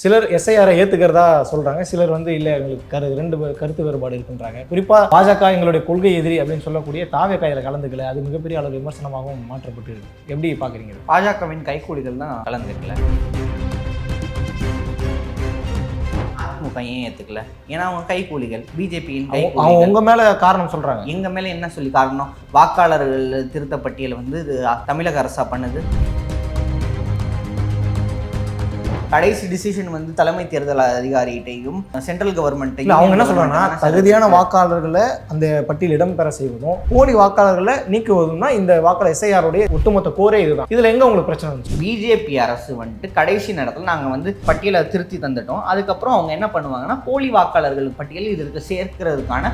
சிலர் எஸ்ஐஆரை ஏத்துக்கிறதா சொல்றாங்க. சிலர் வந்து இல்ல எங்களுக்கு கரு ரெண்டு கருத்து வேறுபாடு இருக்குன்றாங்க. குறிப்பா பாஜக எங்களுடைய கொள்கை எதிரி அப்படின்னு சொல்லக்கூடிய தாவே கையில கலந்துக்கல. அது மிகப்பெரிய அளவு விமர்சனமாகவும் மாற்றப்பட்டு இருக்கு எப்படி பாக்குறீங்க இது? பாஜகவின் கைக்கூலிகள் தான் கலந்துக்கல. அதிமுக ஏன் ஏத்துக்கல? ஏன்னா அவங்க கைக்கூலிகள் பிஜேபியின் அவங்க அவங்க கைக்கூலிகள் உங்க மேல காரணம் சொல்றாங்க. எங்க மேல என்ன சொல்லி காரணம்? வாக்காளர்கள் திருத்த பட்டியலை வந்து தமிழக அரசா பண்ணுது. கடைசி டிசிஷன் வந்து தலைமை தேர்தல் அதிகாரிகிட்டையும் சென்ட்ரல் கவர்மெண்ட்டையும் அவங்க என்ன சொல்றாங்கன்னா தகுதியான வாக்காளர்களை அந்த பட்டியல் இடம்பெற செய்வதும் போலி வாக்காளர்களை நீக்குவதும் தான் இந்த வாக்காளர் எஸ்ஐஆர் உடைய ஒட்டுமொத்த கோரே இதுதான். இதுல எங்க உங்களுக்கு பிரச்சனை வந்துச்சு? பிஜேபி அரசு வந்துட்டு கடைசி நேரத்தில் நாங்கள் வந்து பட்டியலை திருத்தி தந்துட்டோம். அதுக்கப்புறம் அவங்க என்ன பண்ணுவாங்கன்னா போலி வாக்காளர்கள் பட்டியல் இதற்கு சேர்க்கிறதுக்கான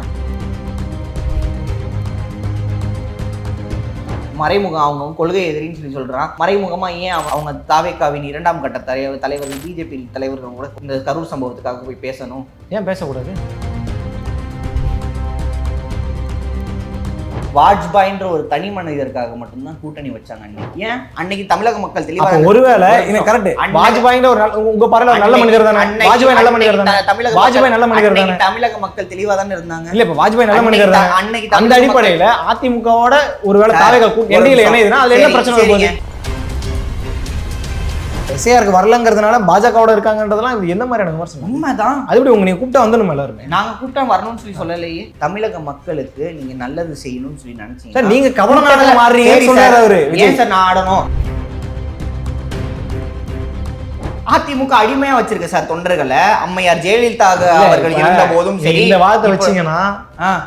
மறைமுகம் அவங்க கொள்கை எதிரின்னு சொல்லி சொல்றான். மறைமுகமா ஏன் அவங்க- அவங்க தாவேக்காவின் இரண்டாம் கட்ட தலைவர் தலைவர்கள் பிஜேபி தலைவர்கள் கூட இந்த கரூர் சம்பவத்துக்காக போய் பேசணும்? ஏன் பேசக்கூடாது? வாஜ்பாயின்ற ஒரு தனி மனிதருக்காக மட்டும்தான் கூட்டணி வச்சாங்க அன்னைக்கு. ஏன்? அன்னைக்கு தமிழக மக்கள் தெளிவாக ஒருவேளை இது கரெக்ட் வாஜ்பாயின்ற ஒரு உங்க பார்வையில ஒரு நல்ல மனிதர் தானே? வாஜ்பாய் நல்ல மனிதர் தானே? தமிழக வாஜ்பாய் நல்ல மனிதர் தானே? தமிழக மக்கள் தெளிவா தானே இருந்தாங்க? இல்ல இப்ப வாஜ்பாய் நல்ல மனிதர் தானே? அன்னைக்கு அந்த அடிப்படையில அதிமுகவோட ஒருவேளை தாவேக என்டியில நிமிஷம். இணையுதுன்னா அதுல என்ன பிரச்சனை. வருது? எஸ்ஏஆருக்கு வரலங்கிறதுனால பாஜகவோட இருக்காங்கன்றதெல்லாம் இது என்ன மாதிரியான விமர்சனம்? உண்மைதான். அது எப்படி உங்க நீங்க கூப்பிட்டா வந்துடும் எல்லாருமே? நாங்க கூட்டம் வரணும்னு சொல்லி சொல்லலையே. தமிழக மக்களுக்கு நீங்க நல்லது செய்யணும்னு சொல்லி நினைச்சீங்க சார் நீங்க கவன நாடகம் மாறுறீங்கன்னு சொல்றாரு அவரு. ஏன் சார் நான் ஆடணும்? அதிமுக அடிமையா வச்சிருக்க சார் தொண்டர்களை அம்மையார் ஜெயலலிதா அவர்கள் இருந்த போதும் சரி. இந்த இப்போ- வச்சீங்கன்னா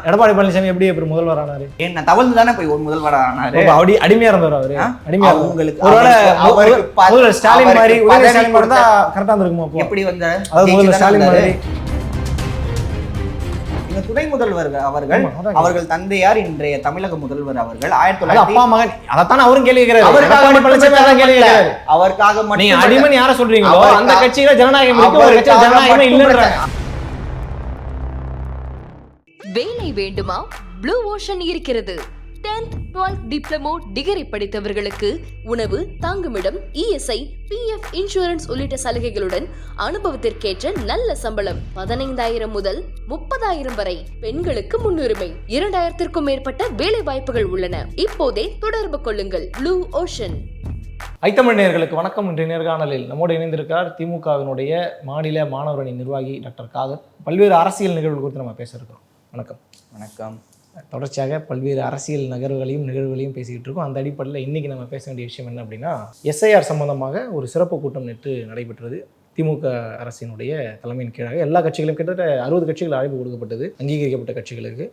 எடப்பாடி பழனிசாமி எப்படி எப்படி முதல்வர் ஆனாரு? ஏன் நான் தவழ்ந்து தானே போய் ஒரு முதல்வர் ஆனாரு? அப்ப அடி அடிமையா இருந்தாரு அவரு? அடிமையா. அவங்களுக்கு ஒருவேளை ஸ்டாலின் மாதிரி ஸ்டாலின் மாதிரி இருந்தா கரெக்டா இருந்திருக்குமா எப்படி வந்தாரு? முதல்வர் ஸ்டாலின் தானே மாதிரி. இந்த துணை முதல்வர் அவர்கள் அவர்கள் தந்தையார் இன்றைய தமிழக முதல்வர் அவர்கள். ஆயிரத்தி அது தொள்ளாயிரத்தி அப்பா மகன் அதைத்தான் அவரும் கேள்வி கேட்கிறாரு. அவருக்காக அவருக்காக மட்டும் அடிமன் யார சொல்றீங்களோ அந்த கட்சியில ஜனநாயகம் ஜனநாயகமே இல்லைன்றாங்க. வேலை வேண்டுமா? ப்ளூ ஓஷன் இருக்கிறது. 10th 12th டிப்ளமோ டிகிரி படித்தவர்களுக்கு உணவு தங்குமிடம் இஎஸ்ஐ பிஎஃப் இன்சூரன்ஸ் உள்ளிட்ட சலுகைகளுடன் அனுபவத்திற்கேற்ற நல்ல சம்பளம் பதினைந்தாயிரம் முதல் முப்பதாயிரம் வரை பெண்களுக்கு முன்னுரிமை. இரண்டாயிரத்திற்கும் மேற்பட்ட வேலை வாய்ப்புகள் உள்ளன. இப்போதே தொடர்பு கொள்ளுங்கள். ப்ளூ ஓஷன் ஐத்தமிழ் நேயர்களுக்கு வணக்கம். இன்றைய நேர்காணலில் நம்மோடு இணைந்திருக்கிறார் திமுகவினுடைய மாநில மாணவர் அணி நிர்வாகி டாக்டர் காதர் பல்வேறு அரசியல் நிகழ்வுகள் குறித்து நம்ம பேச இருக்கிறோம். வணக்கம். வணக்கம். தொடர்ச்சியாக பல்வேறு அரசியல் நகர்வுகளையும் நிகழ்வுகளையும் பேசிக்கிட்டு இருக்கோம். அந்த அடிப்படையில் இன்றைக்கி நம்ம பேச வேண்டிய விஷயம் என்ன அப்படின்னா எஸ்ஐஆர் சம்பந்தமாக ஒரு சிறப்பு கூட்டம் நேற்று நடைபெற்றது. திமுக அரசினுடைய தலைமையின் கீழாக. எல்லா கட்சிகளும் கிட்டத்தட்ட அறுபது கட்சிகள் அழைப்பு கொடுக்கப்பட்டது அங்கீகரிக்கப்பட்ட கட்சிகளுக்கு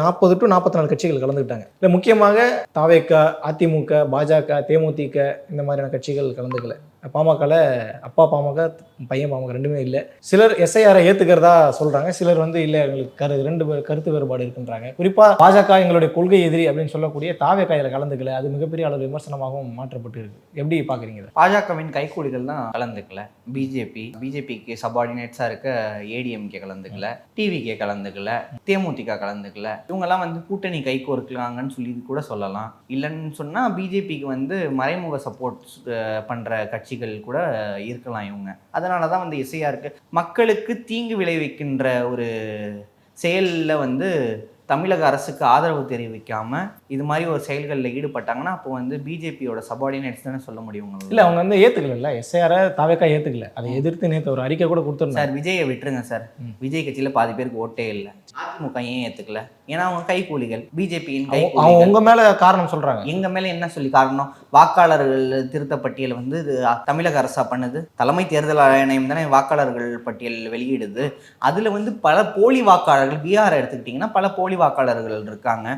நாற்பது டு நாற்பத்தி நாலு கட்சிகள் கலந்துக்கிட்டாங்க. இல்லை முக்கியமாக தாவேக்க அதிமுக பாஜக தேமுதிக இந்த மாதிரியான கட்சிகள் கலந்துக்கல. பாமகல அப்பா பாமக பையன் பாமக ரெண்டுமே இல்லை. சிலர் எஸ்ஐஆரை ஏத்துக்கிறதா சொல்றாங்க. சிலர் வந்து இல்லை எங்களுக்கு கரு ரெண்டு பேர் கருத்து வேறுபாடு இருக்குன்றாங்க. குறிப்பா பாஜக எங்களுடைய கொள்கை எதிரி அப்படின்னு சொல்லக்கூடிய தாவே கையில கலந்துக்கல. அது மிகப்பெரிய அளவு விமர்சனமாகவும் மாற்றப்பட்டு இருக்கு எப்படி பாக்குறீங்க பாஜகவின் கைக்கூலிகள் தான் கலந்துக்கல பிஜேபி பிஜேபிக்கு சபார்டினேட்ஸா இருக்க ஏடிஎம்கே கலந்துக்கல. டிவிகே கலந்துக்கல. தேமுதிக கலந்துக்கல. இவங்கெல்லாம் வந்து கூட்டணி கை கோர்க்கலாங்கன்னு சொல்லி கூட சொல்லலாம். இல்லைன்னு சொன்னால் பிஜேபிக்கு வந்து மறைமுக சப்போர்ட் பண்ணுற கட்சிகள் கூட இருக்கலாம் இவங்க. அதனால தான் வந்து இசையாக இருக்குது மக்களுக்கு தீங்கு விளைவிக்கின்ற ஒரு செயலில் வந்து தமிழக அரசுக்கு ஆதரவு தெரிவிக்காம இது மாதிரி ஒரு செயல்களில் ஈடுபட்டாங்கன்னா அப்போ வந்து பிஜேபியோட சபார்டினேட்ஸ் தானே சொல்ல முடியும்? இல்ல அவங்க வந்து ஏத்துக்கல எஸ்ஐஆரை தாவேக்கா ஏத்துக்கல. அதை எதிர்த்து நேற்று ஒரு அறிக்கை கூட கொடுத்துருந்தாங்க. சார் விஜயை விட்டுருங்க சார். விஜய் கட்சியில பாதி பேருக்கு ஓட்டே இல்லை. அதிமுக ஏன் ஏத்துக்கல? ஏன்னா அவங்க கைக்கூலிகள் பிஜேபியின் அவங்க அவங்க கைக்கூலிகள் உங்க மேல காரணம் சொல்றாங்க. எங்க மேல என்ன சொல்லி காரணம்? வாக்காளர்கள் திருத்த பட்டியல் வந்து இது தமிழக அரசா பண்ணுது. தலைமை தேர்தல் ஆணையம் தானே வாக்காளர்கள் பட்டியல் வெளியிடுது. அதுல வந்து பல போலி வாக்காளர்கள் பீகார் எடுத்துக்கிட்டிங்கன்னா பல போலி வாக்காளர்கள் இருக்காங்க.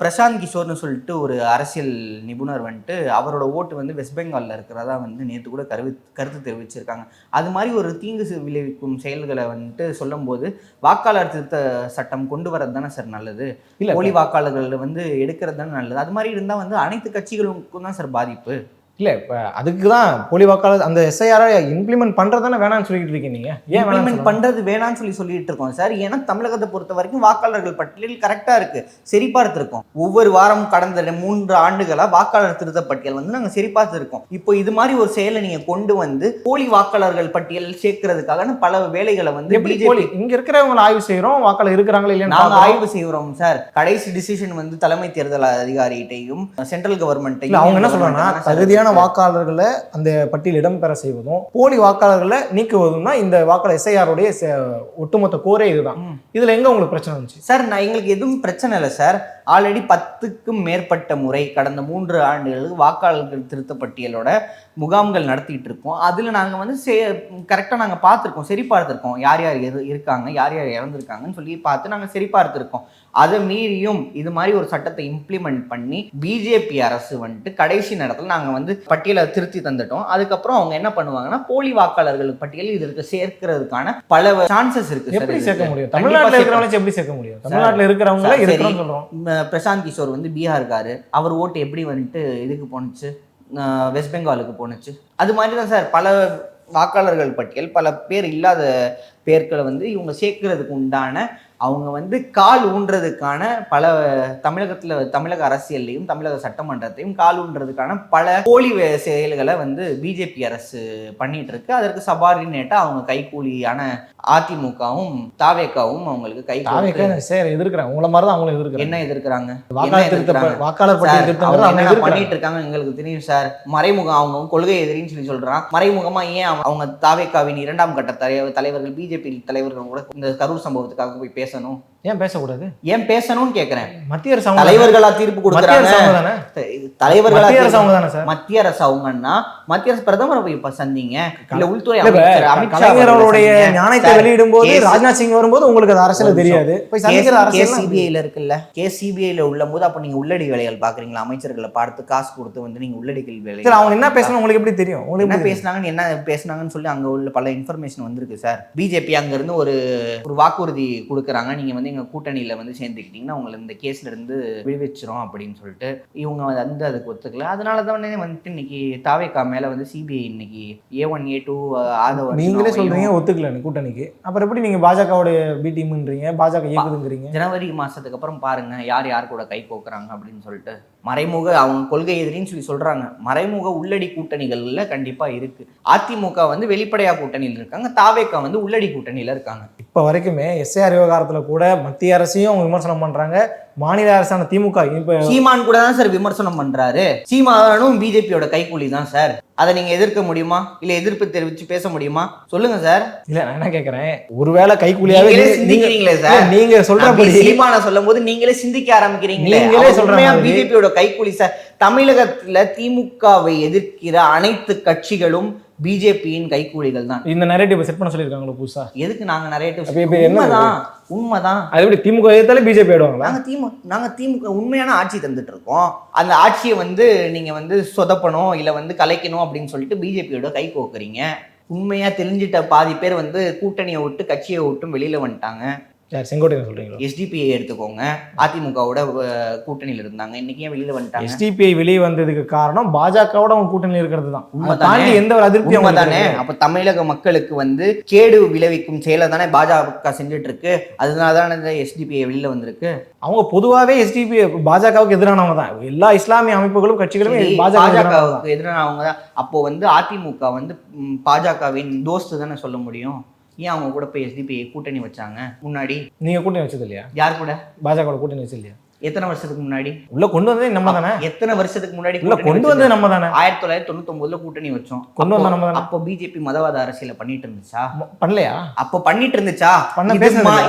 பிரசாந்த் கிஷோர்னு சொல்லிட்டு ஒரு அரசியல் நிபுணர் வந்துட்டு அவரோட ஓட்டு வந்து வெஸ்ட் பெங்கால்ல இருக்கிறதா வந்து நேற்று கூட கருவி கருத்து தெரிவிச்சிருக்காங்க. அது மாதிரி ஒரு தீங்கு விளைவிக்கும் செயல்களை வந்துட்டு சொல்லும்போது வாக்காளர் திருத்த சட்டம் கொண்டு வரது தானே சார் நல்லது? போலி வாக்காளர்கள் வந்து எடுக்கிறது தானே நல்லது? அது மாதிரி இருந்தால் வந்து அனைத்து கட்சிகளுக்கும் தான் சார் பாதிப்பு இல்ல இப்ப அதுக்கு தான் போலி வாக்காளர் அந்த எஸ்ஐஆர் இம்ப்ளிமெண்ட் பண்றதானே வேணாம்னு சொல்லிட்டு இருக்கீங்க நீங்க? ஏன் இம்ப்ளிமெண்ட் வேணாம் பண்றது வேணாம்னு சொல்லி சொல்லிட்டு இருக்கோம் சார். ஏன்னா தமிழகத்தை பொறுத்த வரைக்கும் வாக்காளர்கள் பட்டியல் கரெக்டா இருக்கு. சரி பார்த்திருக்கோம் ஒவ்வொரு வாரம் கடந்த மூன்று ஆண்டுகளா வாக்காளர் திருத்த பட்டியல் வந்து நாங்க சரி பார்த்திருக்கோம் இப்போ இது மாதிரி ஒரு செயலை நீங்க கொண்டு வந்து போலி வாக்காளர்கள் பட்டியல் சேர்க்கறதுக்காக பல வேலைகளை வந்து பிஜேபி போலி? இங்க இருக்கிறவங்களை ஆய்வு செய்யறோம் வாக்காளர் இருக்கிறாங்களா இல்லையா நாங்க ஆய்வு செய்கிறோம் சார். கடைசி டிசிஷன் வந்து தலைமை தேர்தல் அதிகாரிகிட்டையும் சென்ட்ரல் கவர்மெண்ட்டையும் அவங்க என்ன சொல்றாங்கன்னா தகுதியான வாக்காளர்களை அந்த பட்டியல் இடம்பெற செய்வதும் போலி வாக்காளர்களை நீக்குவதும் தான் இந்த வாக்காளர் எஸ்ஐஆர் உடைய செ- ஒட்டுமொத்த கோரே இதுதான். இதுல எங்க உங்களுக்கு பிரச்சனை வந்துச்சு? சார் நான் எங்களுக்கு எதுவும் பிரச்சனை இல்லை சார். ஆல்ரெடி பத்துக்கும் மேற்பட்ட முறை கடந்த மூன்று ஆண்டுகளுக்கு வாக்காளர்கள் திருத்த பட்டியலோட முகாம்கள் நடத்திட்டு இருக்கோம். அதில் நாங்கள் வந்து சே கரெக்டாக நாங்கள் பார்த்துருக்கோம் சரி பார்த்துருக்கோம் யார் யார் இரு இருக்காங்க யார் யார் இறந்துருக்காங்கன்னு சொல்லி பார்த்து நாங்கள் சரி பார்த்துருக்கோம் அதை மீறியும் இது மாதிரி ஒரு சட்டத்தை இம்ப்ளிமெண்ட் பண்ணி பிஜேபி அரசு வந்துட்டு கடைசி நேரத்தில் நாங்கள் வந்து பட்டியலை திருத்தி தந்துட்டோம். அதுக்கப்புறம் அவங்க என்ன பண்ணுவாங்கன்னா போலி வாக்காளர்கள் பட்டியல் இதற்கு சேர்க்கிறதுக்கான பல சான்சஸ் இருக்கு எப்படி. சேர்க்க முடியும்? தமிழ்நாட்டுல. இருக்கிறவங்க எப்படி சேர்க்க முடியும்? தமிழ்நாட்டுல இருக்கிறவங்கள பிரசாந்த் கிஷோர் வந்து பீகார்காரு அவர் ஓட்டு எப்படி வந்துட்டு இதுக்கு போணுச்சு? வெஸ்ட் பெங்காலுக்கு போணுச்சு. அது மாதிரி தான் சார் பல வாக்காளர்கள் பட்டியல் பல பேர் இல்லாத பேர்களை வந்து இவங்க சேர்க்கறதுக்கு உண்டான அவங்க வந்து கால் ஊன்றதுக்கான பல தமிழகத்தில் தமிழக அரசியல்லையும் தமிழக சட்டமன்றத்தையும் கால் ஊன்றதுக்கான பல போலி செயல்களை வந்து பிஜேபி அரசு பண்ணிட்டு இருக்கு அதற்கு சபார்டினேட்டாக அவங்க கைக்கூலியான அதிமுகவும் தாவேக்காவும் அவங்களுக்கு கை சார் எதிர்க்கிறாங்க. உங்களை மாதிரி தான் அவங்களும் எதிர்க்கிறாங்க. என்ன எதிர்க்கிறாங்க? வாக்காளர் பட்டியல் பண்ணிட்டு இருக்காங்க எங்களுக்கு தெரியும் சார். மறைமுகம் அவங்க கொள்கை எதிரின்னு சொல்லி சொல்றான். மறைமுகமா ஏன் அவங்க- தாவேக்காவின் இரண்டாம் கட்ட தலைவர் தலைவர்கள் பிஜேபி தலைவர்கள் கூட இந்த கரூர் சம்பவத்துக்காக போய் பேசணும் ஏன் பேசக்கூடாது ஏன் பேசணும்னு கேக்குறேன் மத்திய அரசு? தலைவர்களா தீர்ப்பு கொடுக்குறாங்க தலைவர்களா மத்திய அரசு தீர்ப்பு- அவங்க தானே சார் மத்திய அரசு அவங்கன்னா மத்திய அரசு பிரதமரை போய் சந்திங்க இல்ல உள்துறை அமைச்சர் அவருடைய. ஞானத்தை வெளியிடும் போது ராஜ்நாத் சிங் வரும்போது உங்களுக்கு அது அரசியல் ஒரு தெரியாது போய் சந்திக்கிற சிபிஐல இருக்குல்ல கேஸ் சிபிஐல உள்ள போது அப்ப நீங்க உள்ளடி வேலைகள் பாக்குறீங்களா அமைச்சர்களை பார்த்து காசு கொடுத்து வந்து நீங்க உள்ளடிகள் வேலை அவங்க என்ன பேசணும் உங்களுக்கு எப்படி தெரியும் உங்களுக்கு என்ன? பேசுனாங்கன்னு என்ன பேசுனாங்கன்னு சொல்லி அங்க உள்ள பல இன்ஃபர்மேஷன் வந்திருக்கு சார் பிஜேபி அங்க இருந்து ஒரு ஒரு வாக்குறுதி கொடுக்குறாங்க. நீங்க வந்து எங்க கூட்டணியில வந்து சேர்ந்துக்கிட்டீங்கன்னா உங்களை இந்த கேஸ்ல இருந்து விடுவிச்சிரும் அப்படின்னு சொல்லிட்டு. இவங்க வந்து அதுக்கு ஒத்துக்கல. அதனால தான் வந்துட்டு இன்னைக்கு தாவேக்கா மேல வந்து சிபிஐ இன்னைக்கு ஏ ஒன் ஏ டூ ஆதவ நீங்களே சொல்றீங்க ஒத்துக்கலன்னு கூட்டணிக்கு. அப்புறம் எப்படி நீங்க பாஜகவுடைய பி டீம்ன்றீங்க? பாஜக இயக்குதுங்கிறீங்க? ஜனவரி மாசத்துக்கு அப்புறம் பாருங்க யார் யார் கூட கை கோக்குறாங்க அப்படின்னு சொல்லிட்டு. மறைமுக அவங்க கொள்கை எதிரின்னு சொல்லி சொல்றாங்க. மறைமுக உள்ளடி கூட்டணிகள்ல கண்டிப்பா இருக்கு. அதிமுக வந்து வெளிப்படையா கூட்டணியில் இருக்காங்க. தாவேக்கா வந்து உள்ளடி கூட்டணியில இருக்காங்க. இப்ப வரைக்குமே எஸ்ஏஆர் விவகாரத்துல கூட மத்திய அரசையும் அவங்க விமர்சனம் பண்றாங்க. மாநில அரசான திமுக இப்ப சீமான் கூட தான் சார் விமர்சனம் பண்றாரு. சீமானும் பிஜேபியோட கைக்கூலி தான் சார். அதை நீங்க எதிர்க்க முடியுமா? இல்ல எதிர்ப்பு தெரிவிச்சு பேச முடியுமா? சொல்லுங்க சார். இல்ல நான் என்ன கேக்குறேன்? ஒருவேளை கைக்கூலியாவே நீங்களே சிந்திக்கிறீங்களே சார். நீங்க சொல்றபடி சீமான சொல்லும் போது நீங்களே சிந்திக்க ஆரம்பிக்கிறீங்களே. நீங்களே மாதிரி. பிஜேபியோட கைக்கூலி சார். தமிழகத்துல திமுகவை எதிர்க்கிற அனைத்து கட்சிகளும் பிஜேபியின் கைக்கூலிகள் தான் இந்த நரேட்டிவ் செட் பண்ண சொல்லியிருக்காங்களோ புதுசா? எதுக்கு நாங்க நிறைய அப்ப இப்ப என்ன உண்மைதான் உண்மைதான். அது எப்படி திமுக எதிர்த்தாலே பிஜேபி ஆயிடுவாங்களா? நாங்க திமுக நாங்க திமுக உண்மையான ஆட்சி தந்துட்டு இருக்கோம் அந்த ஆட்சியை வந்து நீங்க வந்து சொதப்பணும் இல்ல வந்து கலைக்கணும் அப்படின்னு சொல்லிட்டு பிஜேபியோட கை கோக்குறீங்க. உண்மையா தெரிஞ்சிட்ட பாதி பேர் வந்து கூட்டணியை விட்டு கட்சியை விட்டும் வெளியில வந்துட்டாங்க. யார் செங்கோட்டையன் சொல்றீங்களா? எஸ்டிபிஐ எடுத்துக்கோங்க. அதிமுகவோட கூட்டணியில இருந்தாங்க. இன்னைக்கு ஏன் வெளியில வந்துட்டாங்க? எஸ்டிபிஐ வெளியே வந்ததுக்கு காரணம் பாஜகவோட அவங்க கூட்டணி இருக்கிறது தான்? தாண்டி எந்த ஒரு அவங்களுக்கு உண்மைதானே கிடையாது. அப்ப தமிழக மக்களுக்கு வந்து கேடு விளைவிக்கும் செயலை தானே பாஜக செஞ்சுட்டு இருக்கு அதனால தானே இந்த எஸ்டிபிஐ வெளியில வந்திருக்கு? அவங்க பொதுவாகவே எஸ்டிபி பாஜகவுக்கு எதிரானவங்க தான். எல்லா இஸ்லாமிய அமைப்புகளும் கட்சிகளுமே பாஜகவுக்கு எதிரான அவங்க தான். அப்போ வந்து அதிமுக வந்து பாஜகவின் தோஸ்து தானே சொல்ல முடியும்? ஏன் அவங்க கூட போய் எஸ்டிபிஐ கூட்டணி வச்சாங்க? முன்னாடி நீங்க கூட்டணி வச்சது இல்லையா? யார் கூட? பாஜக கூட்டணி வச்சு இல்லையா? எத்தனை வருஷத்துக்கு முன்னாடி? உள்ள கொண்டு வந்ததே நம்ம தானே? எத்தனை வருஷத்துக்கு முன்னாடி உள்ள கொண்டு? வந்தது நம்ம தானே? ஆயிரத்தி தொள்ளாயிரத்தி தொண்ணூத்தி கூட்டணி வச்சோம். கொண்டு வந்த நம்ம தானே. அப்போ பிஜேபி மதவாத அரசியல பண்ணிட்டு இருந்துச்சா? பண்ணலையா? அப்போ பண்ணிட்டு இருந்துச்சா? பண்ண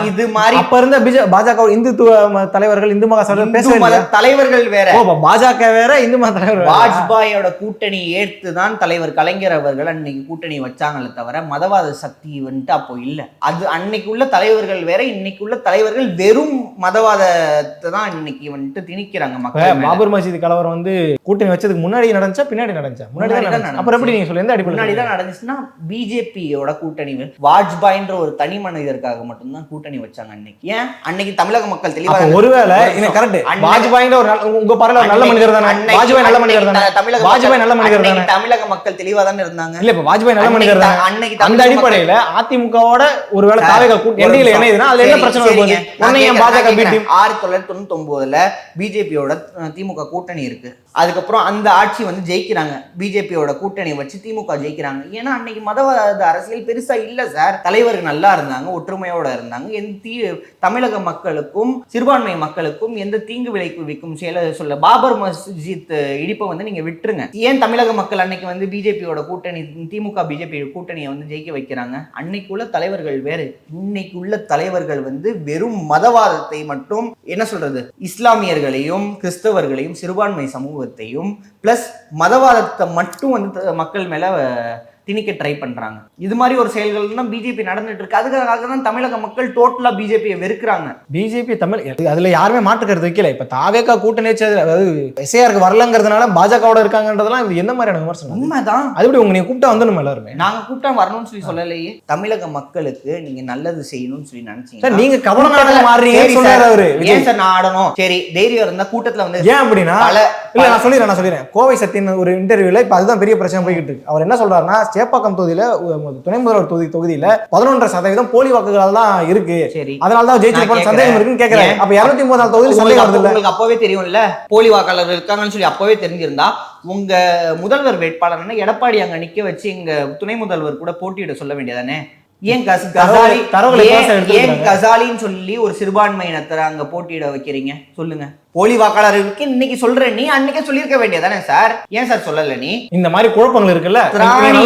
இது மாதிரி அப்ப இருந்த பிஜ பாஜக இந்துத்துவ ம- தலைவர்கள் இந்து மகா இந்து இல்லையா? தலைவர்கள் வேற. பாஜக வேற இந்து மத தலைவர். வாஜ்பாயோட கூட்டணி ஏற்று தான் தலைவர் கலைஞர் அவர்கள் அன்னைக்கு கூட்டணி வச்சாங்களே தவிர மதவாத சக்தி வந்துட்டு அப்போ இல்ல. அது அன்னைக்கு உள்ள தலைவர்கள் வேற இன்னைக்கு உள்ள தலைவர்கள் வெறும் மதவாதத்தை தான் இன்னைக்கு வந்துட்டு திணிக்கிறாங்க மக்கள் பாபர் மசீது கலவரம் வந்து கூட்டணி வச்சதுக்கு முன்னாடி நடந்துச்சா பின்னாடி நடந்துச்சா? முன்னாடி தான் அப்புறம் எப்படி நீங்க சொல்லி அடிப்படை முன்னாடி தான் நடந்துச்சுன்னா பிஜேபியோட கூட்டணி வாஜ்பாய்ன்ற ஒரு தனி மனிதருக்காக மட்டும்தான் கூட்டணி வச்சாங்க அன்னைக்கு. ஏன்? அன்னைக்கு தமிழக மக்கள் தெளிவாக ஒருவேளை கரெக்ட் வாஜ்பாய்ன்ற ஒரு உங்க பரல நல்ல மனிதர் தானே. வாஜ்பாய் நல்ல மனிதர் தானே. தமிழக வாஜ்பாய் நல்ல மனிதர் தானே. தமிழக மக்கள் தெளிவா தானே இருந்தாங்க. இல்ல இப்ப வாஜ்பாய் நல்ல மனிதர் தானே. அன்னைக்கு அந்த அடிப்படையில அதிமுகவோட ஒருவேளை தாவேக கூட்டணி என்ன என்ன பிரச்சனை வருது? ஆயிரத்தி தொள்ளாயிரத்தி தொண்ணூத்தி 1999 பத்தொம்போதில் பிஜேபியோட திமுக கூட்டணி இருக்குது அதுக்கப்புறம் அந்த ஆட்சி வந்து ஜெயிக்கிறாங்க. பிஜேபியோட கூட்டணியை வச்சு திமுக ஜெயிக்கிறாங்க. ஏன்னா அன்னைக்கு மதவாத அரசியல் பெருசாக இல்லை சார். தலைவர்கள் நல்லா இருந்தாங்க ஒற்றுமையோடு இருந்தாங்க. எந்த தீ தமிழக மக்களுக்கும் சிறுபான்மை மக்களுக்கும் எந்த தீங்கு விளைவிக்கும் செயல சொல்ல பாபர் மஸ்ஜித் இடிப்பை வந்து நீங்கள் விட்டுருங்க. ஏன் தமிழக மக்கள் அன்னைக்கு வந்து பிஜேபியோட கூட்டணி திமுக பிஜேபி கூட்டணியை வந்து ஜெயிக்க வைக்கிறாங்க? அன்னைக்குள்ள தலைவர்கள் வேறு. இன்னைக்கு உள்ள தலைவர்கள் வந்து வெறும் மதவாதத்தை மட்டும் என்ன சொல்றது இஸ்லாமியர்களையும் கிறிஸ்தவர்களையும் சிறுபான்மை சமூகத்தையும் ப்ளஸ் மதவாதத்தை மட்டும் வந்து த- மக்கள் மேலே திணிக்க ட்ரை பண்றாங்க. இது மாதிரி ஒரு செயல்கள் தான் பிஜேபி நடந்துட்டு இருக்கு. அதுக்காக தான் தமிழக மக்கள் டோட்டலா பிஜேபியை வெறுக்கிறாங்க. பிஜேபி தமிழ் அதுல யாருமே மாற்றுக்கிறது வைக்கல. இப்ப தாவேகா கூட்டணி அதாவது எஸ்ஐஆருக்கு வரலங்கிறதுனால பாஜகவோட இருக்காங்கன்றதெல்லாம் இது எந்த மாதிரியான விமர்சனம்? உண்மைதான். அது எப்படி உங்க நீங்க கூப்பிட்டா வந்துடும் எல்லாருமே? நாங்க கூப்பிட்டா வரணும்னு சொல்லி சொல்லலையே. தமிழக மக்களுக்கு நீங்க நல்லது செய்யணும்னு சொல்லி சார் நினைச்சீங்க நீங்க கவன நாடகம் சொல்றாரு அவரு. ஏன் சார் நான் ஆடணும்? சரி தைரியம் இருந்தா கூட்டத்துல வந்து ஏன் அப்படின்னா இல்ல நான் சொல்லிடுறேன் நான் சொல்லிடுறேன். கோவை சத்தியன் ஒரு இன்டர்வியூல இப்ப அதுதான் பெரிய பிரச்சனை போய்கிட்டு இருக்கு. அவர் என்ன சொல்றாருன்னா சேப்பாக்கம் தொகுதியில துணை முதல்வர் தொகுதி தொகுதியில பதினொன்றரை சதவீதம் போலி வாக்குகள் தான் இருக்கு. அதனால தான் நான் ஜெயிச்சிருப்பான்னு சந்தேகம். இருக்குன்னு கேக்குறாரு ஏன்? அப்ப இருநூத்தி தொகுதியில் உங்களுக்கு சந்தேகம் வருது இல்ல உங்களுக்கு அப்பவே தெரியும்ல போலி வாக்காளர் இருக்காங்கன்னு சொல்லி அப்பவே தெரிஞ்சிருந்தா உங்க முதல்வர் வேட்பாளர்னா எடப்பாடி அங்க நிக்க வச்சு எங்க துணை முதல்வர் கூட போட்டியிட சொல்ல வேண்டியதானே? ஏன் கசாலி ஏன்- கசாலின்னு சொல்லி ஒரு சிறுபான்மையினத்தரை அங்க போட்டியிட வைக்கிறீங்க? சொல்லுங்க. போலி வாக்காளர் இருக்கு இன்னைக்கு சொல்ற நீ அன்னைக்கே சொல்லியிருக்க வேண்டியதானே சார்? ஏன் சார் சொல்லல நீ? இந்த மாதிரி குழப்பங்கள் இருக்குல்ல? திராணி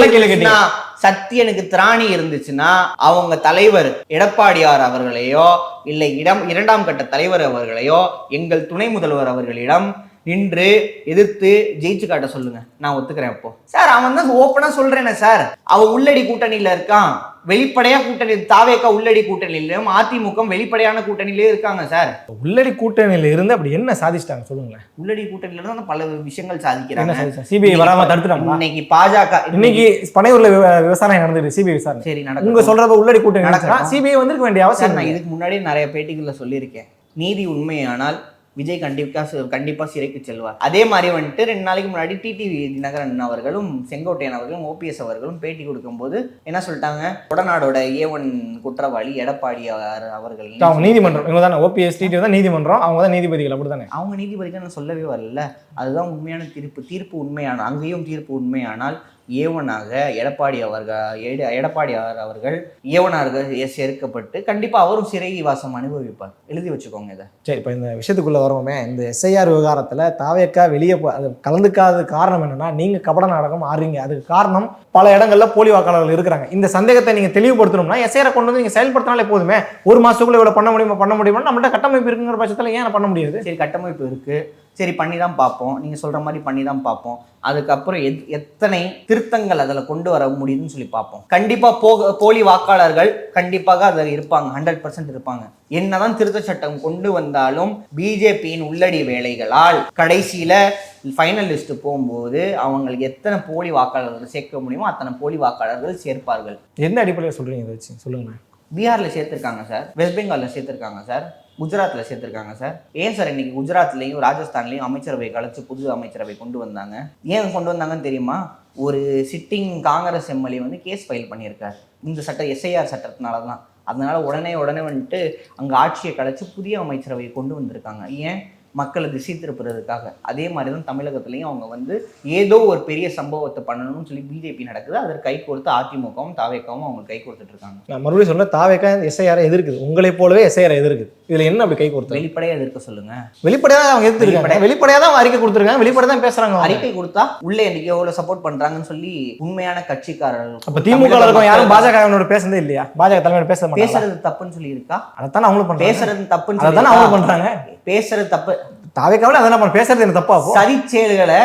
சத்தியனுக்கு திராணி இருந்துச்சுன்னா அவங்க தலைவர் எடப்பாடியார் அவர்களையோ இல்லை இடம் இரண்டாம் கட்ட தலைவர் அவர்களையோ எங்கள் துணை முதல்வர் அவர்களிடம் நின்று எதிர்த்து ஜெயிச்சு காட்ட சொல்லுங்க. நான் ஒத்துக்கிறேன் அப்போ. சார் அவன் தான் ஓப்பனா சொல்றேனே சார். அவன் உள்ளடி கூட்டணியில இருக்கான். வெளிப்படையா கூட்டணி தாவேக்கா உள்ளடி கூட்டணியிலும் அதிமுக வெளிப்படையான கூட்டணியிலே இருக்காங்க சார். உள்ளடி கூட்டணியில இருந்து அப்படி என்ன சாதிச்சிட்டாங்க சொல்லுங்களேன். உள்ளடி கூட்டணியில தான் பல விஷயங்கள் சாதிக்கிறாங்க. சிபிஐ வராம தடுத்துட்டாங்களா? இன்னைக்கு பாஜக இன்னைக்கு பனையூர்ல விவ- விவசாயம் நடந்துட்டு சிபிஐ விசாரணை. சரி உங்க நடக்கும் சொல்றப்ப உள்ளடி கூட்டணி நடக்கட்டும். சிபிஐ வந்திருக்க வேண்டிய அவசியம் நான். இதுக்கு முன்னாடி நிறைய பேட்டிகளில் சொல்லியிருக்கேன். நீதி உண்மையானால் விஜய் கண்டிப்பா சி- கண்டிப்பா சிறைக்கு செல்வார். அதே மாதிரி வந்துட்டு ரெண்டு நாளைக்கு முன்னாடி டிடிவி தினகரன் அவர்களும் செங்கோட்டையன் அவர்களும் ஓபிஎஸ் அவர்களும் பேட்டி கொடுக்கும்போது என்ன சொல்லிட்டாங்க? கொடநாடோட ஏ ஒன் குற்றவாளி எடப்பாடி அவர்- அவர்கள் அவங்க நீதிமன்றம் இவங்க தானே ஓபிஎஸ் டிடி தான் நீதிமன்றம் அவங்க தான் நீதிபதிகள் அப்படிதானே அவங்க நீதிபதிக்கு நான் சொல்லவே வரல. அதுதான் உண்மையான தீர்ப்பு. தீர்ப்பு உண்மையான அங்கேயும் தீர்ப்பு உண்மையானால் ஏவனாக எடப்பாடி அவர்கள் எட- எடப்பாடி அவர் அவர்கள் ஏவனாக சேர்க்கப்பட்டு கண்டிப்பா அவரும் சிறை வாசம் அனுபவிப்பார். எழுதி வச்சுக்கோங்க இதை. சரி இப்போ இந்த விஷயத்துக்குள்ள வருவோமே. இந்த எஸ்ஐஆர் விவகாரத்துல தாவேக்கா வெளியே அது கலந்துக்காத காரணம் என்னன்னா நீங்க கபட நாடகம் ஆடுறீங்க. அதுக்கு காரணம் பல இடங்கள்ல போலி வாக்காளர்கள் இருக்கிறாங்க. இந்த சந்தேகத்தை நீங்க தெளிவுபடுத்தணும்னா எஸ்ஐஆர் கொண்டு வந்து நீங்க செயல்படுத்தினாலே போதுமே. ஒரு மாசத்துக்குள்ள இவ்வளவு பண்ண முடியுமா? பண்ண முடியுமா நம்மள்ட்ட கட்டமைப்பு இருக்குங்கிற பட்சத்துல ஏன் பண்ண முடியாது? சரி கட்டமைப்பு இருக்கு. சரி பண்ணி தான் பார்ப்போம். நீங்க சொல்ற மாதிரி பண்ணி தான் பார்ப்போம். அதுக்கப்புறம் எத்- எத்தனை திருத்தங்கள் அதில் கொண்டு வர முடியுதுன்னு சொல்லி பார்ப்போம். கண்டிப்பா போக போலி வாக்காளர்கள் கண்டிப்பாக அதில் இருப்பாங்க. ஹண்ட்ரட் பர்சன்ட் இருப்பாங்க. என்னதான் திருத்த சட்டம் கொண்டு வந்தாலும் பிஜேபியின் உள்ளடி வேலைகளால் கடைசியில ஃபைனல் லிஸ்ட் போகும்போது அவங்களுக்கு எத்தனை போலி வாக்காளர்கள் சேர்க்க முடியுமோ அத்தனை போலி வாக்காளர்கள் சேர்ப்பார்கள். எந்த அடிப்படையில் சொல்றீங்க இதை வச்சு? சொல்லுங்க பீகார்ல சேர்த்திருக்காங்க சார். வெஸ்ட் பெங்கால்ல சேர்த்திருக்காங்க சார். குஜராத்தில் சேர்த்துருக்காங்க சார். ஏன் சார் இன்னைக்கு குஜராத்லேயும் ராஜஸ்தான்லேயும் அமைச்சரவை கலைச்சு புது அமைச்சரவை கொண்டு வந்தாங்க? ஏன் கொண்டு வந்தாங்கன்னு தெரியுமா? ஒரு சிட்டிங் காங்கிரஸ் எம்எல்ஏ வந்து கேஸ் ஃபைல் பண்ணியிருக்கார். இந்த சட்ட எஸ்ஐஆர் சட்டத்தினால தான் அதனால உடனே உடனே வந்துட்டு அங்கே ஆட்சியை கலைச்சு புதிய அமைச்சரவையை கொண்டு வந்திருக்காங்க. ஏன்? மக்களை திசை திருப்புறதுக்காக. அதே மாதிரி தான் தமிழகத்துலேயும் அவங்க வந்து ஏதோ ஒரு பெரிய சம்பவத்தை பண்ணணும்னு சொல்லி பிஜேபி நடக்குது. அதற்கு கை கொடுத்து அதிமுகவும் தாவேக்காவும் அவங்க கை கொடுத்துட்டு இருக்காங்க. நான் மறுபடியும் சொல்ல தாவேக்கா எஸ்ஐஆரை எதிர்க்குது. உங்களை போலவே எஸ்ஐஆரை எதிர்க்குது. இதுல என்ன அப்படி கை கொடுத்தாங்க வெளிப்படையா எதிர்க்க சொல்லுங்க. வெளிப்படையா அவங்க எதிர்த்துருக்காங்க வெளிப்படையா தான் அவங்க அறிக்கை கொடுத்துருக்காங்க. வெளிப்படையா தான் பேசுறாங்க அவங்க. அறிக்கை கொடுத்தா உள்ள எனக்கு எவ்வளவு சப்போர்ட் பண்றாங்கன்னு சொல்லி உண்மையான கட்சிக்காரர்கள் அப்ப திமுக ல இருக்கவங்க யாரும் பாஜக பேசுனதே இல்லையா? பாஜக தலைமையோட பேச பேசுறது தப்புன்னு சொல்லி இருக்கா? அதைத்தானே அவங்களும் பேசுறது தப்புன்னு சொல்லி அவங்களும் பண்றாங்க. பேசுறது தப்பு. தாவேக்காவில அதான் பண்ண பேசுறது எனக்கு தப்பா சரி செயல்களை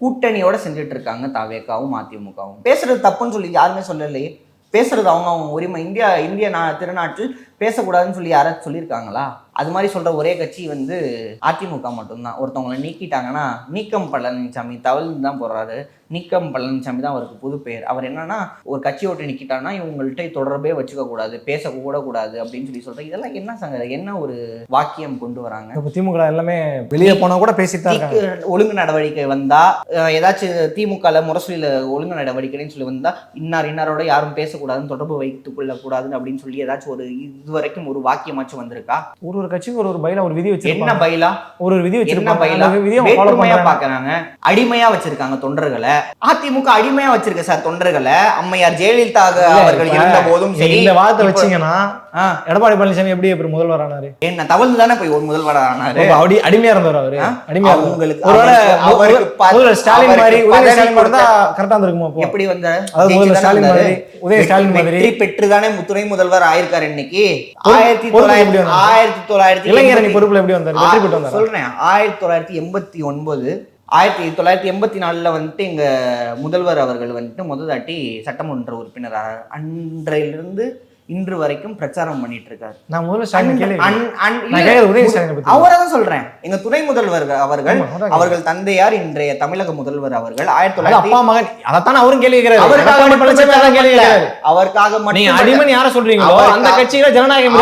கூட்டணியோட செஞ்சுட்டு இருக்காங்க தாவேக்காவும் அதிமுகவும் பேசுறது தப்புன்னு சொல்லி யாருமே சொல்லலையே. பேசுறது அவங்க அவங்க உரிமை. இந்தியா இந்திய நா திருநாட்டில் பேசக்கூடாதுன்னு சொல்லி யாராச்சும் சொல்லியிருக்காங்களா? அது மாதிரி சொல்ற ஒரே கட்சி வந்து அதிமுக மட்டும்தான். ஒருத்தவங்களை நீக்கிட்டாங்கன்னா நீக்கம் பழனிசாமி தவழ்ந்து தான் போறாரு. நீக்கம் பழனிசாமி தான் அவருக்கு புது பெயர். அவர் என்னன்னா ஒரு கட்சி ஓட்டு நிக்கிட்டாங்கன்னா இவங்கள்ட்ட தொடர்பே வச்சுக்க கூடாது பேச கூட கூடாது அப்படின்னு சொல்லி சொல்றாரு இதெல்லாம் என்ன சங்க என்ன ஒரு வாக்கியம் கொண்டு வராங்க? இப்போ திமுக எல்லாமே வெளியே போனா கூட பேசிட்டு ஒழுங்கு நடவடிக்கை வந்தா ஏதாச்சும் திமுகல முரசொலியில ஒழுங்கு நடவடிக்கைன்னு சொல்லி வந்தா இன்னார் இன்னாரோட யாரும் பேசக்கூடாதுன்னு தொடர்பு வைத்துக் கொள்ள கூடாதுன்னு அப்படின்னு சொல்லி ஏதாச்சும் ஒரு இது வரைக்கும் ஒரு வாக்கியமாச்சும் வந்திருக்கா? ஒரு ஒரு கட்சிக்கு ஒரு ஒரு பையில ஒரு விதி என்ன வச்சிருப்பாங்க. பைலா ஒரு ஒரு விதி என்ன வச்சிருப்பாங்க. பைலா விதியை. பாக்குறாங்க அடிமையா வச்சிருக்காங்க தொண்டர்களை. அதிமுக அடிமையா வச்சிருக்க சார் தொண்டர்களை. அம்மையார் ஜெயலலிதா அவர்கள் இருந்த போதும் சரி இந்த வார்த்தை வச்சீங்கன்னா எடப்பாடி பழனிசாமி எப்படி எப்படி முதல்வர் ஆனாரு? என்ன தவழ்ந்து தானே போய் ஒரு முதல்வர் ஆனாரு? அப்ப அப்படி அடிமையா இருந்தார் அவரு? அடிமையா. அவங்களுக்கு ஒருவேளை முதல்வர் ஸ்டாலின் மாதிரி உதய ஸ்டாலின் இருந்தா கொடுத்த- கரெக்டா இருந்திருக்குமா எப்படி வந்த அதாவது ஸ்டாலின் தானே மாதிரி வந்தாரு. உதய ஸ்டாலின் மாதிரி. வெற்றி பெற்றுதானே துணை முதல்வர் ஆயிருக்காரு இன்னைக்கு. ஆயிரத்தி தொள்ளாயிரத்தி வந்தாரு? ஆயிரத்தி தொள்ளாயிரத்தி இளைஞரணி பொறுப்புல எப்படி வந்தாரு வெற்றி பெற்று வந்தாரு சொல்றேன் ஆயிரத்தி தொள்ளாயிரத்தி எண்பத்தி ஒன்பது ஆயிரத்தி தொள்ளாயிரத்தி எண்பத்தி நாலுல வந்துட்டு எங்க முதல்வர் அவர்கள் வந்துட்டு முதல் தாட்டி சட்டமன்ற உறுப்பினர் ஆனார். அன்றையிலிருந்து இன்று வரைக்கும் பிரச்சாரம் பண்ணிட்டு இருக்காரு நான் முதல்ல ஸ்டாலின் கேள்வி அன்- அன்- நான் இல்ல, கேட்கறது உதய ஸ்டாலினை பத்தி அவரை தான் சொல்றேன். எங்க துணை முதல்வர் அவர்கள் அவர்கள் தந்தையார் இன்றைய தமிழக முதல்வர் அவர்கள். ஆயிரத்தி தொள்ளாயிரத்தி அதைத்தான் அவரும் கேள்வி கேட்கிறாரு அவருக்காக. அவருக்காக மட்டும் அடிமன் யார சொல்றீங்களோ அவருக்கா- அந்த கட்சியில ஜனநாயகம்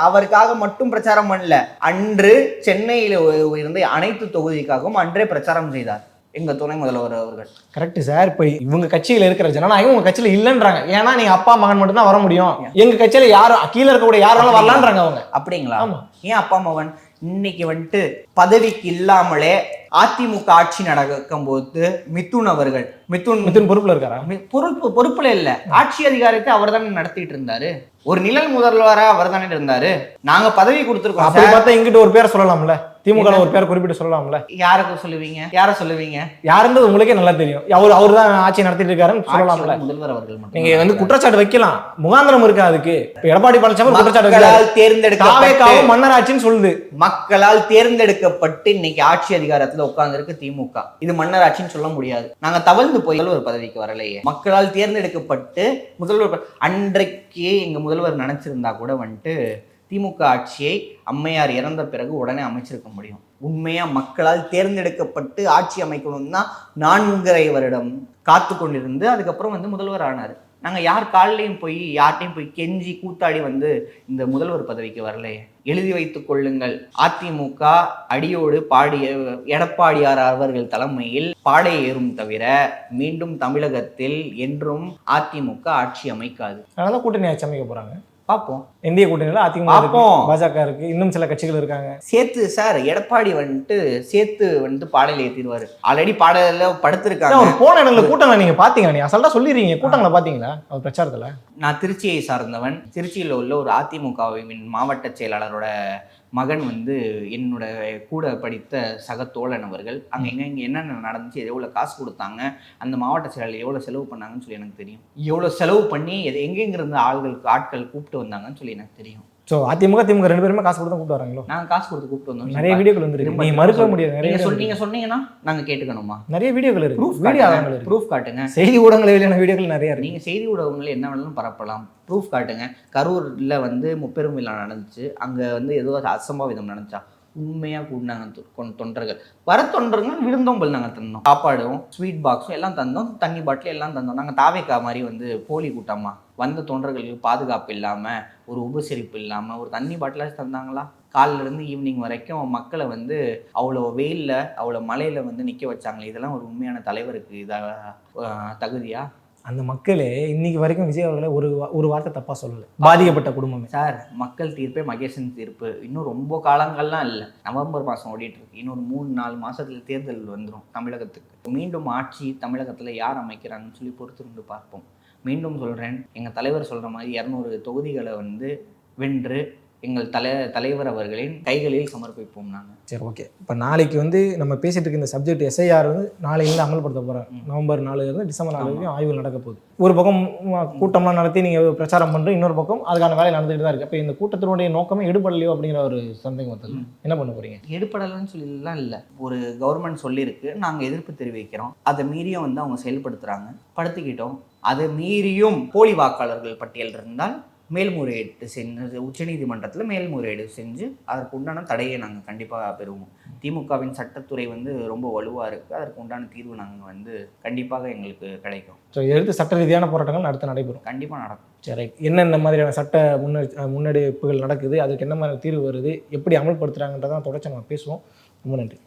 அவருக்காக மட்டும் பிரச்சாரம் பண்ணல. அன்று சென்னையில் இருந்த அனைத்து தொகுதிக்காகவும் அன்றே பிரச்சாரம் செய்தார். எங்க துணை முதல்வர் அவர்கள். கரெக்ட் சார் இப்போ இவங்க கட்சியில இருக்கிற ஜனநாயகம் உங்க கட்சியில இல்லைன்றாங்க. ஏன்னா நீங்க அப்பா மகன் மட்டும் தான் வர முடியும். எங்க கட்சியில யாரும் கீழ இருக்கக்கூடிய யாராலும் வரலான்றாங்க அவங்க. அப்படிங்களா. ஏன் அப்பா மகன்? இன்னைக்கு வந்துட்டு பதவிக்கு இல்லாமலே அதிமுக ஆட்சி நடக்கும் போது மிதுன் அவர்கள் மிதுன் மிதுன் பொறுப்புல இருக்காரா? பொறுப்பு பொறுப்புல இல்ல. ஆட்சி அதிகாரத்தை அவர் தானே நடத்திட்டு இருந்தாரு. ஒரு நிழல் முதல்வரா அவர் தானே இருந்தாரு. நாங்க பதவி கொடுத்துருக்கோம். பார்த்தா இங்கிட்ட ஒரு பேர் சொல்லலாம்ல. திமுக ஒரு பேர் குறிப்பிட்டு சொல்லலாம்ல. யாருக்கு சொல்லுவீங்க? யார சொல்லுவீங்க? யாருன்றது உங்களுக்கே நல்லா தெரியும். அவர் அவர் தான் ஆட்சி நடத்திட்டு இருக்காருன்னு சொல்லலாம்ல. முதல்வர் அவர்கள் மட்டும். நீங்க வந்து குற்றச்சாட்டு வைக்கலாம். முகாந்திரம் இருக்கா அதுக்கு? இப்ப எடப்பாடி பழனிசாமி ஒரு குற்றச்சாட்டு மக்களால் தாவேக்காவும் மன்னராட்சின்னு சொல்லுது. மக்களால் தேர்ந்தெடுக்கப்பட்டு இன்னைக்கு ஆட்சி அதிகாரத்துல உட்கார்ந்திருக்கு திமுக. இது மன்னராட்சின்னு சொல்ல முடியாது. நாங்க தவழ்ந்து போய் முதல்வர் பதவிக்கு வரலையே. மக்களால் தேர்ந்தெடுக்கப்பட்டு முதல்வர் அன்றைக்கே எங்க முதல்வர் நினைச்சிருந்தா கூட வந்துட்டு திமுக ஆட்சியை அம்மையார் இறந்த பிறகு உடனே அமைச்சிருக்க முடியும். உண்மையாக மக்களால் தேர்ந்தெடுக்கப்பட்டு ஆட்சி அமைக்கணும்னா தான் நான்கரை வருடம் காத்து கொண்டிருந்து அதுக்கப்புறம் வந்து முதல்வர் ஆனார். நாங்கள் யார் காலிலையும் போய் யார்ட்டையும் போய் கெஞ்சி கூத்தாடி வந்து இந்த முதல்வர் பதவிக்கு வரலையே. எழுதி வைத்துக் கொள்ளுங்கள். அதிமுக அடியோடு பாடிய எடப்பாடியார் அவர்கள் தலைமையில் பாடை ஏறும் தவிர மீண்டும் தமிழகத்தில் என்றும் அதிமுக ஆட்சி அமைக்காது. அதனால கூட்டணி ஆட்சி அமைக்க போறாங்க. பார்ப்போம் இந்திய கூட்டணியில அதிமுக பார்ப்போம். பாஜக இருக்கு இன்னும் சில கட்சிகள் இருக்காங்க. சேர்த்து சார் எடப்பாடி வந்துட்டு சேர்த்து வந்துட்டு பாடல ஏத்திடுவாரு. ஆல்ரெடி பாடல படுத்திருக்காங்க. போன இடத்துல கூட்டங்களை நீங்க பாத்தீங்களா? நீங்க அசல்ட்டா சொல்லிடுறீங்க. கூட்டங்களை பாத்தீங்களா? அவர் பிரச்சாரத்துல? நான் திருச்சியை சார்ந்தவன். திருச்சியில் உள்ள ஒரு அதிமுகவின் மாவட்ட செயலாளரோட மகன் வந்து என்னோட கூட படித்த சக தோழன் அவர்கள். அங்கே எங்க இங்கே என்னென்ன நடந்துச்சு எவ்வளோ காசு கொடுத்தாங்க அந்த மாவட்ட செயலாளர் எவ்வளோ செலவு பண்ணாங்கன்னு சொல்லி எனக்கு தெரியும். எவ்வளோ செலவு பண்ணி எது எங்கெங்க இருந்த ஆள்களுக்கு ஆட்கள் கூப்பிட்டு வந்தாங்கன்னு சொல்லி எனக்கு தெரியும். சோ அதிமுக திமுக ரெண்டு பேருமே காசு கொடுத்து கூப்பிட்டு வராங்களோ? நாங்கள் காசு கொடுத்து கூப்பிட்டு வந்தோம். நிறைய வீடியோக்கள் வந்துருக்கு. நீங்க மறுக்க முடியாது. நிறைய நீங்க video சொல் நீங்க சொன்னீங்கன்னா நாங்கள் கேட்டுக்கணுமா. நிறைய வீடியோக்கள் இருக்கு. ப்ரூஃப் வீடியோ ஆதாரங்கள் ப்ரூஃப் காட்டுங்க. செய்தி ஊடகங்கள் வெளியான வீடியோக்கள் நிறைய இருக்கு. நீங்க செய்தி ஊடகங்கள் என்ன வேணாலும் பரப்பலாம். ப்ரூஃப் காட்டுங்க. கரூர்ல வந்து முப்பெரும் விழா நடந்துச்சு. அங்க வந்து ஏதோ அசம்பாவிதம் நடந்துச்சா? உண்மையாக கூடினாங்க தொண்டர்கள். வர தொண்டர்கள் விருந்தோம்பல் நாங்கள் தந்தோம். சாப்பாடும் ஸ்வீட் பாக்ஸும் எல்லாம் தந்தோம். தண்ணி பாட்டில் எல்லாம் தந்தோம். நாங்கள் தாவேக்கா மாதிரி வந்து போலி கூட்டமா. வந்த தொண்டர்களுக்கு பாதுகாப்பு இல்லாமல் ஒரு உபசரிப்பு இல்லாமல் ஒரு தண்ணி பாட்டிலாச்சும் தந்தாங்களா? காலைல இருந்து ஈவினிங் வரைக்கும் மக்களை வந்து அவ்வளோ வெயிலில் அவ்வளோ மலையில் வந்து நிற்க வச்சாங்களே. இதெல்லாம் ஒரு உண்மையான தலைவருக்கு இதாக தகுதியாக அந்த மக்களே இன்னைக்கு வரைக்கும் விஜய் அவர்களை ஒரு ஒரு வார்த்தை தப்பா சொல்லல. பாதிக்கப்பட்ட குடும்பமே. சார் மக்கள் தீர்ப்பே மகேசன் தீர்ப்பு. இன்னும் ரொம்ப காலங்கள்லாம் இல்லை. நவம்பர் மாதம் ஓடிட்டு இருக்கு இன்னொரு மூணு நாலு மாசத்துல தேர்தல் வந்துடும் தமிழகத்துக்கு. மீண்டும் ஆட்சி தமிழகத்தில் யார் அமைக்கிறாங்கன்னு சொல்லி பொறுத்திருந்து பார்ப்போம். மீண்டும் சொல்கிறேன் எங்கள் தலைவர் சொல்கிற மாதிரி இரநூறு தொகுதிகளை வந்து வென்று எங்கள் தலை தலைவர் அவர்களின் கைகளில் சமர்ப்பிப்போம் நாங்கள் சரி ஓகே இப்போ நாளைக்கு வந்து நம்ம பேசிட்டு இருக்க இந்த சப்ஜெக்ட் எஸ்ஐஆர் வந்து நாளையிலேருந்து அமல்படுத்த போகிறோம். நவம்பர் நாலுல இருந்து டிசம்பர் நாலு வரைக்கும் ஆய்வுகள் நடக்க போகுது. ஒரு பக்கம் கூட்டம்லாம் நடத்தி நீங்கள் பிரச்சாரம் பண்ணுறோம் இன்னொரு பக்கம் அதுக்கான வேலை நடந்துகிட்டு தான் இருக்குது அப்போ இந்த கூட்டத்தினுடைய நோக்கமே எடுபடலையோ அப்படிங்கிற ஒரு சந்தேகம் வந்தது. என்ன பண்ண போறீங்க? எடுப்படலைன்னு சொல்லிலாம் இல்லை. ஒரு கவர்மெண்ட் சொல்லியிருக்கு நாங்கள் எதிர்ப்பு தெரிவிக்கிறோம். அதை மீறியும் வந்து அவங்க செயல்படுத்துகிறாங்க படுத்திக்கிட்டோம். அதை மீறியும் போலி வாக்காளர்கள் பட்டியல் இருந்தால் மேல்முறையீட்டு செஞ்சு உச்சநீதிமன்றத்தில் மேல்முறையீடு செஞ்சு அதற்கு உண்டான தடையை நாங்கள் கண்டிப்பாக பெறுவோம். திமுகவின் சட்டத்துறை வந்து ரொம்ப வலுவாக இருக்குது அதற்கு உண்டான தீர்வு நாங்கள் வந்து கண்டிப்பாக எங்களுக்கு கிடைக்கும். ஸோ எடுத்து சட்ட ரீதியான போராட்டங்கள் அடுத்து நடைபெறும். கண்டிப்பாக நடக்கும். சரி என்னென்ன மாதிரியான சட்ட முன்னெ முன்னெடுப்புகள் நடக்குது? அதுக்கு என்ன மாதிரி தீர்வு வருது? எப்படி அமல்படுத்துகிறாங்கன்றதான் தொடர்ச்சி நம்ம பேசுவோம். ரொம்ப நன்றி.